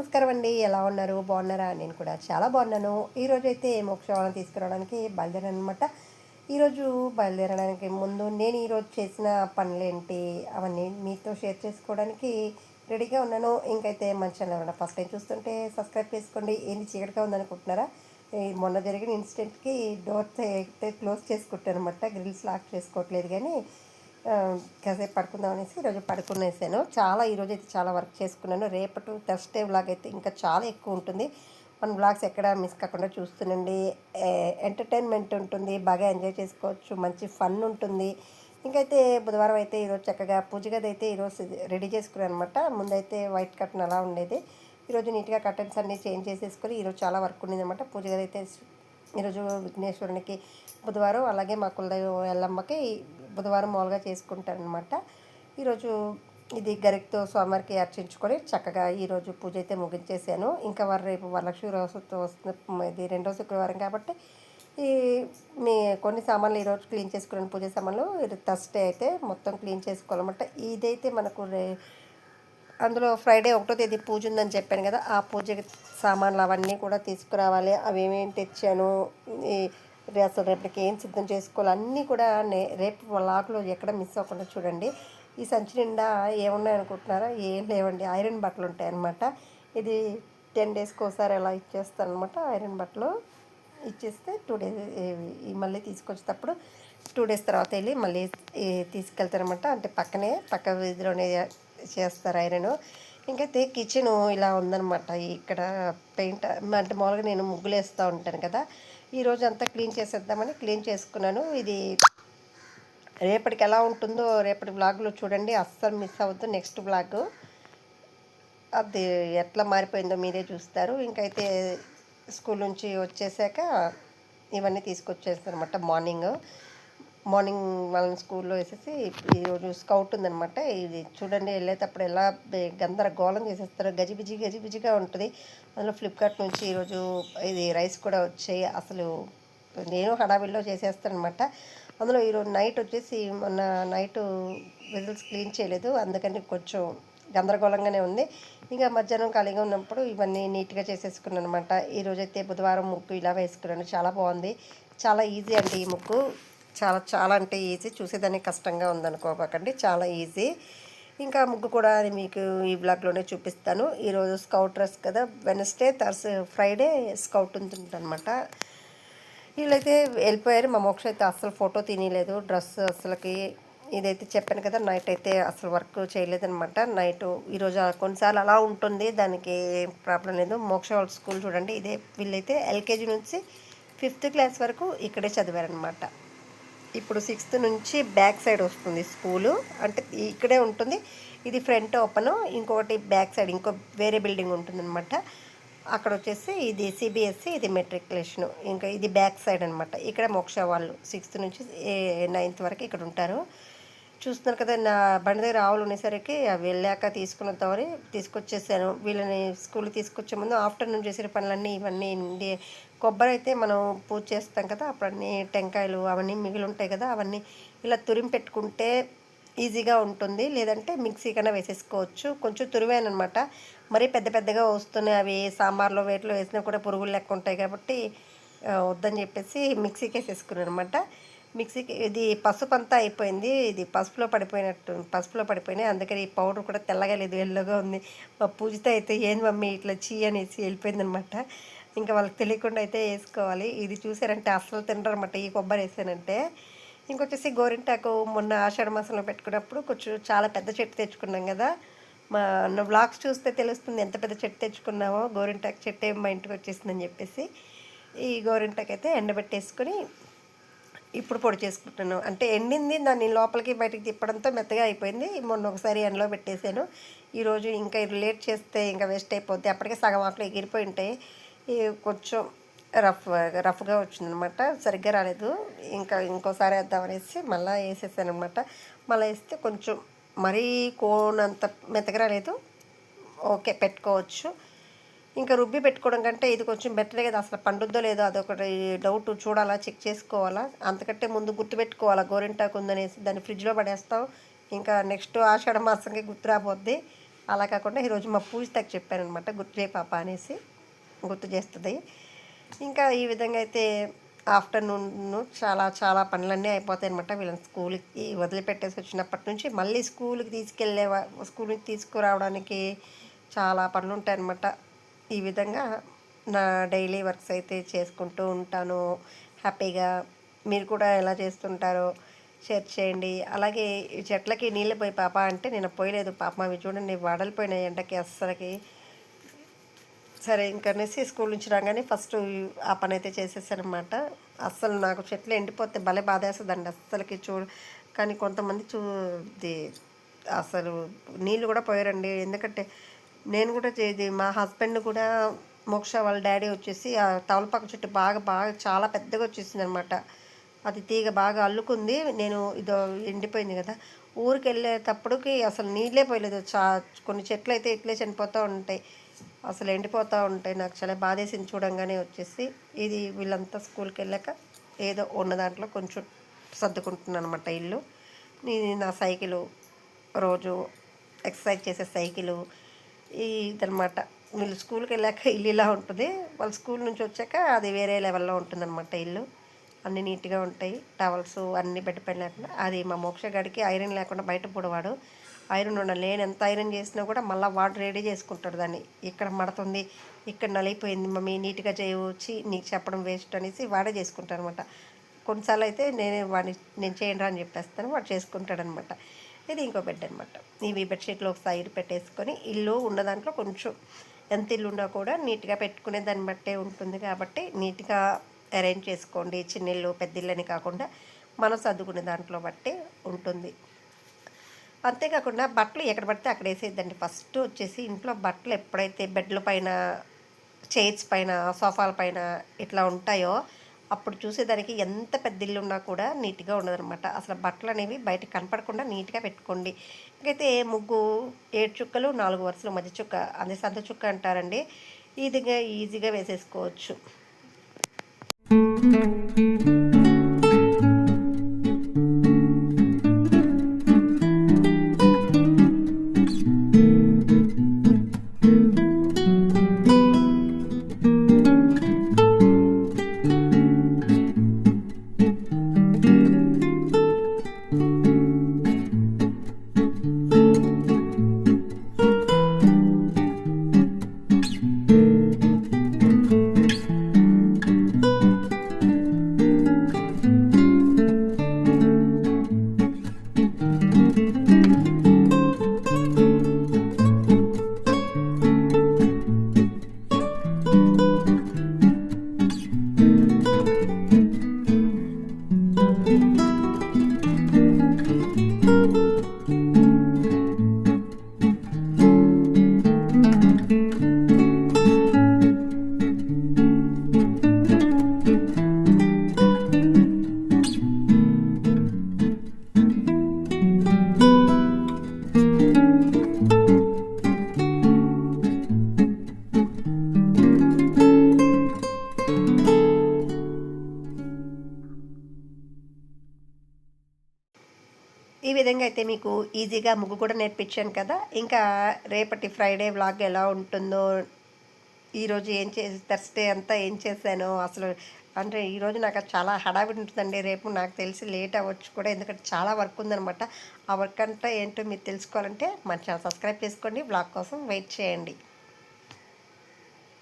నమస్కారం అండి. ఎలా ఉన్నారు? బాగున్నారా? నేను కూడా చాలా బాగున్నాను. ఈరోజు అయితే మోక్షవాలను తీసుకురావడానికి బయలుదేరాను అనమాట ఈరోజు బయలుదేరడానికి ముందు నేను ఈరోజు చేసిన పనులేంటి? అవన్నీ మీతో షేర్ చేసుకోవడానికి రెడీగా ఉన్నాను. ఇంకైతే మన ఛానల్ ఫస్ట్ టైం చూస్తుంటే సబ్స్క్రైబ్ చేసుకోండి. ఏంది చీకటిగా ఉందనుకుంటున్నారా? మొన్న జరిగిన ఇన్సిడెంట్కి డోర్స్ అయితే క్లోజ్ చేసుకుంటాను అనమాట గ్రిల్స్ లాక్ చేసుకోవట్లేదు కానీ కాసేపు పడుకుందాం అనేసి ఈరోజు పడుకునేసాను. చాలా ఈరోజు అయితే చాలా వర్క్ చేసుకున్నాను. రేపటి థర్స్డే వ్లాగ్ అయితే ఇంకా చాలా ఎక్కువ ఉంటుంది. మన బ్లాగ్స్ ఎక్కడ మిస్ కాకుండా చూస్తుండండి. ఎంటర్టైన్మెంట్ ఉంటుంది బాగా ఎంజాయ్ చేసుకోవచ్చు మంచి ఫన్ ఉంటుంది. ఇంకైతే బుధవారం అయితే ఈరోజు చక్కగా పూజ గది అయితే ఈరోజు రెడీ చేసుకున్నాను అనమాట ముందైతే వైట్ కట్టన్ అలా ఉండేది. ఈరోజు నీట్గా కర్టన్స్ అన్నీ చేంజ్ చేసేసుకొని ఈరోజు చాలా వర్క్ ఉండేది అనమాట పూజ గది అయితే ఈరోజు విఘ్నేశ్వరునికి బుధవారం అలాగే మా కులదైవం ఎల్లమ్మకి బుధవారం మామూలుగా చేసుకుంటారనమాట ఈరోజు ఇది గరికతో స్వామివారికి అర్చించుకొని చక్కగా ఈరోజు పూజ అయితే ముగించేశాను. ఇంకా వారు రేపు వరలక్ష్మి రోజుతో వస్తుంది. ఇది రెండో శుక్రవారం కాబట్టి ఈ మీ కొన్ని సామాన్లు ఈరోజు క్లీన్ చేసుకున్నాను పూజ సామాన్లు థర్స్డే అయితే మొత్తం క్లీన్ చేసుకోవాలన్నమాట. ఇదైతే మనకు రే అందులో ఫ్రైడే ఒకటో తేదీ పూజ ఉందని చెప్పాను కదా ఆ పూజకి సామాన్లు అవన్నీ కూడా తీసుకురావాలి. అవి ఏమేమి తెచ్చాను ఈ అసలు రేపటికి ఏం సిద్ధం చేసుకోవాలి అన్నీ కూడా నే రేపు లాక్లో ఎక్కడ మిస్ అవ్వకుండా చూడండి. ఈ సంచి నిండా ఏమున్నాయి అనుకుంటున్నారా ఏం లేవండి. ఐరన్ బట్టలు ఉంటాయి అన్నమాట ఇది టెన్ డేస్కి ఒకసారి అలా ఇచ్చేస్తాను అనమాట ఐరన్ బట్టలు ఇచ్చేస్తే టూ డేస్ మళ్ళీ తీసుకొచ్చేటప్పుడు టూ డేస్ తర్వాత వెళ్ళి మళ్ళీ తీసుకెళ్తారనమాట అంటే పక్కనే పక్క వీధిలోనే చేస్తారు ఐరన్. ఇంకైతే కిచెన్ ఇలా ఉందనమాట ఇక్కడ పెయింట్ అంటే మామూలుగా నేను ముగ్గులు వేస్తూ ఉంటాను కదా. ఈ అంతా క్లీన్ చేసేద్దామని క్లీన్ చేసుకున్నాను. ఇది రేపటికి ఎలా ఉంటుందో రేపటి వ్లాగ్లో చూడండి. అస్సలు మిస్ అవ్వద్దు. నెక్స్ట్ బ్లాగ్ అది ఎట్లా మారిపోయిందో మీరే చూస్తారు. ఇంకైతే స్కూల్ నుంచి వచ్చేసాక ఇవన్నీ తీసుకొచ్చేస్తాను అనమాట మార్నింగ్. మార్నింగ్ వాళ్ళని స్కూల్లో వేసేసి ఈరోజు స్కౌట్ ఉందనమాట ఇది చూడండి వెళ్ళేటప్పుడు ఎలా గందరగోళం చేసేస్తారు. గజిబిజి గజిబిజిగా ఉంటుంది. అందులో ఫ్లిప్కార్ట్ నుంచి ఈరోజు ఇది రైస్ కూడా వచ్చాయి. అసలు నేను హడావిడిలో చేసేస్తాను అనమాట అందులో ఈరోజు నైట్ వచ్చేసి మొన్న నైట్ విజిల్స్ క్లీన్ చేయలేదు. అందుకని కొంచెం గందరగోళంగానే ఉంది. ఇంకా మధ్యాహ్నం ఖాళీగా ఉన్నప్పుడు ఇవన్నీ నీట్గా చేసేసుకున్నాను అనమాట ఈరోజైతే బుధవారం ముగ్గు ఇలా వేసుకున్నాను. చాలా బాగుంది. చాలా ఈజీ అండి ఈ ముగ్గు. చాలా చాలా అంటే ఈజీ చూసేదానికి కష్టంగా ఉందనుకోకండి. చాలా ఈజీ ఇంకా ముగ్గు కూడా అది మీకు ఈ బ్లాగ్లోనే చూపిస్తాను. ఈరోజు స్కౌట్ డ్రెస్ కదా. వెనస్డే థర్స్ ఫ్రైడే స్కౌట్ ఉంటుందన్నమాట. వీళ్ళైతే వెళ్ళిపోయారు. మా మోక్ష అయితే అసలు ఫోటో తినలేదు. డ్రెస్ అసలుకి ఇదైతే చెప్పాను కదా నైట్ అయితే అసలు వర్క్ చేయలేదనమాట నైట్ ఈరోజు కొన్నిసార్లు అలా ఉంటుంది. దానికి ప్రాబ్లం లేదు. మోక్ష వాళ్ళ స్కూల్ చూడండి. ఇదే వీళ్ళైతే ఎల్కేజీ నుంచి ఫిఫ్త్ క్లాస్ వరకు ఇక్కడే చదివారనమాట ఇప్పుడు సిక్స్త్ నుంచి బ్యాక్ సైడ్ వస్తుంది స్కూలు. అంటే ఇక్కడే ఉంటుంది. ఇది ఫ్రంట్ ఓపెన్. ఇంకొకటి బ్యాక్ సైడ్ ఇంకో వేరే బిల్డింగ్ ఉంటుందన్నమాట. అక్కడ వచ్చేసి ఇది సిబిఎస్సి ఇది మెట్రికులేషను ఇంకా ఇది బ్యాక్ సైడ్ అనమాట ఇక్కడ మోక్ష వాళ్ళు సిక్స్త్ నుంచి నైన్త్ వరకు ఇక్కడ ఉంటారు. చూస్తున్నారు కదా నా బండి దగ్గర ఆవులు ఉండేసరికి అవి వెళ్ళాక తీసుకున్న వద్దామని తీసుకొచ్చేసాను. వీళ్ళని స్కూల్కి తీసుకొచ్చే ముందు ఆఫ్టర్నూన్ చేసిన పనులన్నీ ఇవన్నీ కొబ్బరి అయితే మనం పూజ చేస్తాం కదా అప్పుడు అన్నీ టెంకాయలు అవన్నీ మిగిలి ఉంటాయి కదా అవన్నీ ఇలా తురిమి పెట్టుకుంటే ఈజీగా ఉంటుంది. లేదంటే మిక్సీ కన్నా వేసేసుకోవచ్చు. కొంచెం తురివేనమాట అనమాట మరీ పెద్ద పెద్దగా వస్తున్నాయి. అవి సాంబార్లో వేటిలో వేసినా కూడా పురుగులు లెక్క ఉంటాయి కాబట్టి వద్దని చెప్పేసి మిక్సీకి వేసేసుకున్నాను అనమాట మిక్సీకి ఇది పసుపు అంతా అయిపోయింది. ఇది పసుపులో పడిపోయినట్టు పసుపులో పడిపోయినాయి. అందుకని ఈ పౌడర్ కూడా తెల్లగా లేదు ఎల్లోగా ఉంది. మా పూజతో అయితే ఏంది మమ్మీ ఇట్లా చీ అనేసి వెళ్ళిపోయింది అనమాట ఇంకా వాళ్ళకి తెలియకుండా అయితే వేసుకోవాలి. ఇది చూసారంటే అస్సలు తినరు అనమాట ఈ కొబ్బరి వేసానంటే. ఇంకొచ్చేసి గోరింటాకు మొన్న ఆషాఢ మాసంలో పెట్టుకున్నప్పుడు కొంచెం చాలా పెద్ద చెట్టు తెచ్చుకున్నాం కదా. మా బ్లాగ్స్ చూస్తే తెలుస్తుంది ఎంత పెద్ద చెట్టు తెచ్చుకున్నామో. గోరింటాకు చెట్టు ఏం మా ఇంటికి వచ్చేసిందని చెప్పేసి ఈ గోరింటాకు అయితే ఎండబెట్టేసుకొని ఇప్పుడు పొడి చేసుకుంటున్నాను. అంటే ఎండింది దాన్ని లోపలికి బయటికి తిప్పడంతో మెత్తగా అయిపోయింది. మొన్న ఒకసారి ఎండలో పెట్టేశాను. ఈరోజు ఇంకా లేట్ చేస్తే ఇంకా వేస్ట్ అయిపోద్ది. అప్పటికే సగం ఆకులు ఎగిరిపోయి ఉంటాయి. కొంచెం రఫ్ రఫ్గా వచ్చిందనమాట. సరిగ్గా రాలేదు. ఇంకా ఇంకోసారి వేద్దామనేసి మళ్ళీ వేసేసాను అనమాట మళ్ళీ వేస్తే కొంచెం మరీ కోనంత మెత్తగా రాలేదు. ఓకే పెట్టుకోవచ్చు. ఇంకా రుబ్బి పెట్టుకోవడం కంటే ఇది కొంచెం బెటరే కదా. అసలు పండుద్దో లేదో అదొకటి డౌట్. చూడాలా చెక్ చేసుకోవాలా. అంతకంటే ముందు గుర్తుపెట్టుకోవాలా గోరింటాకు ఉందనేసి దాన్ని ఫ్రిడ్జ్లో పడేస్తాం. ఇంకా నెక్స్ట్ ఆషాఢ మాసంకి గుర్తు రాబోద్ది. అలా కాకుండా ఈరోజు మా పూజితకి చెప్పానమాట గుర్తు చేయి పాప అనేసి. గుర్తు చేస్తుంది ఇంకా ఈ విధంగా అయితే ఆఫ్టర్నూన్ చాలా చాలా పనులన్నీ అయిపోతాయి అనమాట వీళ్ళని స్కూల్కి వదిలిపెట్టేసి వచ్చినప్పటి నుంచి మళ్ళీ స్కూల్కి తీసుకెళ్ళే స్కూల్కి తీసుకురావడానికి చాలా పనులు ఉంటాయన్నమాట ఈ విధంగా నా డైలీ వర్క్స్ అయితే చేసుకుంటూ ఉంటాను. హ్యాపీగా మీరు కూడా ఎలా చేస్తుంటారో షేర్ చేయండి. అలాగే చెట్లకి నీళ్ళు పోయి పాప అంటే నేను పోయలేదు. పాప అవి చూడండి వడలిపోయినాయి ఎండకి అస్సలకి. సరే ఇంకనేసి స్కూల్ నుంచి రాగానే ఫస్ట్ ఆ పని అయితే చేసేసారనమాట అస్సలు నాకు చెట్లు ఎండిపోతే భలే బాధేస్తుందండి. అస్సలకి చూ కానీ కొంతమంది చూ అసలు నీళ్ళు కూడా పోయారండి. ఎందుకంటే నేను కూడా ఇది మా హస్బెండ్ కూడా మోక్ష వాళ్ళ డాడీ వచ్చేసి ఆ తవలపాకు చెట్టు బాగా బాగా చాలా పెద్దగా వచ్చేసింది అనమాట అది తీగ బాగా అల్లుకుంది. నేను ఇదో ఎండిపోయింది కదా. ఊరికి వెళ్ళేటప్పటికి అసలు నీళ్ళే పోయలేదు. చా కొన్ని చెట్లు అయితే ఇట్లే చనిపోతూ ఉంటాయి. అసలు ఎండిపోతూ ఉంటాయి నాకు చాలా బాధేసింది చూడంగానే వచ్చేసి ఇది వీళ్ళంతా స్కూల్కి వెళ్ళాక ఏదో ఉన్న దాంట్లో కొంచెం సర్దుకుంటున్నాను అనమాట ఇల్లు. నేను నా సైకిలు రోజు ఎక్సర్సైజ్ చేసే సైకిలు ఇదనమాట వీళ్ళు స్కూల్కి వెళ్ళాక ఇల్లు ఇలా ఉంటుంది. వాళ్ళు స్కూల్ నుంచి వచ్చాక అది వేరే లెవెల్లో ఉంటుందన్నమాట ఇల్లు. అన్నీ నీట్గా ఉంటాయి. టవల్స్ అన్నీ పెట్టిపోయి లేకుండా అది మా మోక్ష గడికి ఐరన్ లేకుండా బయట పొడవాడు. ఐరన్ ఉండాలి. నేను ఎంత ఐరన్ చేసినా కూడా మళ్ళీ వాడు రెడీ చేసుకుంటాడు దాన్ని. ఇక్కడ మడుతుంది ఇక్కడ నలిగిపోయింది మమ్మీ నీట్గా చేయవచ్చి నీకు చెప్పడం వేస్ట్ అనేసి వాడే చేసుకుంటాడు అనమాట కొన్నిసార్లు అయితే నేనే వాడిని నేను చేయండి అని చెప్పేస్తాను వాడు చేసుకుంటాడనమాట. ఇది ఇంకో బెడ్ అనమాట. ఇవి బెడ్షీట్లో ఒక సైడ్ పెట్టేసుకొని ఇల్లు ఉన్న దాంట్లో కొంచెం ఎంత ఇల్లు ఉన్నా కూడా నీట్గా పెట్టుకునే దాన్ని బట్టే ఉంటుంది కాబట్టి నీట్గా అరేంజ్ చేసుకోండి. చిన్న ఇల్లు పెద్ద ఇల్లు అని కాకుండా మనం చదువుకునే దాంట్లో బట్టి ఉంటుంది. అంతేకాకుండా బట్టలు ఎక్కడ పడితే అక్కడ వేసేద్దండి. ఫస్ట్ వచ్చేసి ఇంట్లో బట్టలు ఎప్పుడైతే బెడ్ల పైన చైర్స్ పైన సోఫాల పైన ఇట్లా ఉంటాయో అప్పుడు చూసేదానికి ఎంత పెద్ద ఇల్లు ఉన్నా కూడా నీట్గా ఉండదనమాట అసలు బట్టలు అనేవి బయట కనపడకుండా నీట్గా పెట్టుకోండి. ఇంకైతే ముగ్గు ఏడు చుక్కలు నాలుగు వరుసలు మధ్య చుక్క అదే సంత చుక్క అంటారండి. ఈజీగా ఈజీగా వేసేసుకోవచ్చు. ఈజీగా ముగ్గు కూడా నేర్పించాను కదా. ఇంకా రేపటి ఫ్రైడే వ్లాగ్ ఎలా ఉంటుందో ఈరోజు ఏం చేసి థర్స్డే అంతా ఏం చేశాను అసలు అంటే ఈరోజు నాకు చాలా హడావిడి ఉంటుందండి. రేపు నాకు తెలిసి లేట్ అవ్వచ్చు కూడా ఎందుకంటే చాలా వర్క్ ఉందనమాట ఆ వర్క్ అంతా ఏంటో మీరు తెలుసుకోవాలంటే మన ఛానల్ సబ్స్క్రైబ్ చేసుకోండి. వ్లాగ్ కోసం వెయిట్ చేయండి.